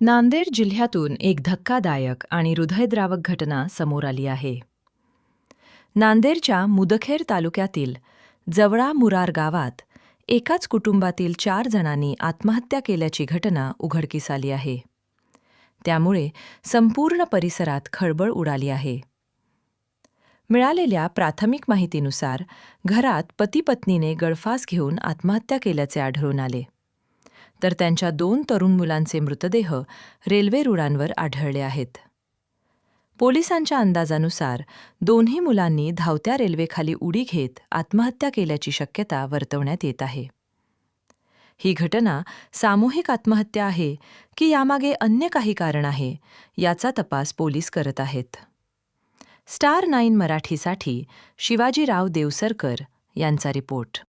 नांदेड जिल्ह्यातून एक धक्कादायक आणि हृदयद्रावक घटना समोर आली आहे. नांदेडच्या मुदखेड तालुक्यातील जवळा मुरार गावात एकाच कुटुंबातील चार जणांनी आत्महत्या केल्याची घटना उघडकीस आली आहे. त्यामुळे संपूर्ण परिसरात खळबळ उडाली आहे. मिळालेल्या प्राथमिक माहितीनुसार घरात पती पत्नीने गळफास घेऊन आत्महत्या केल्याचे आढळून आले. तर त्यांच्या दोन तरुण मुलांचे मृतदेह रेल्वे रुळांवर आढळले आहेत. पोलिसांच्या अंदाजानुसार दोन्ही मुलांनी धावत्या रेल्वेखाली उडी घेत आत्महत्या केल्याची शक्यता वर्तवण्यात येत आहे. ही घटना सामूहिक आत्महत्या आहे की यामागे अन्य काही कारण आहे याचा तपास पोलीस करत आहेत. स्टार नाईन मराठीसाठी शिवाजीराव देवसरकर यांचा रिपोर्ट.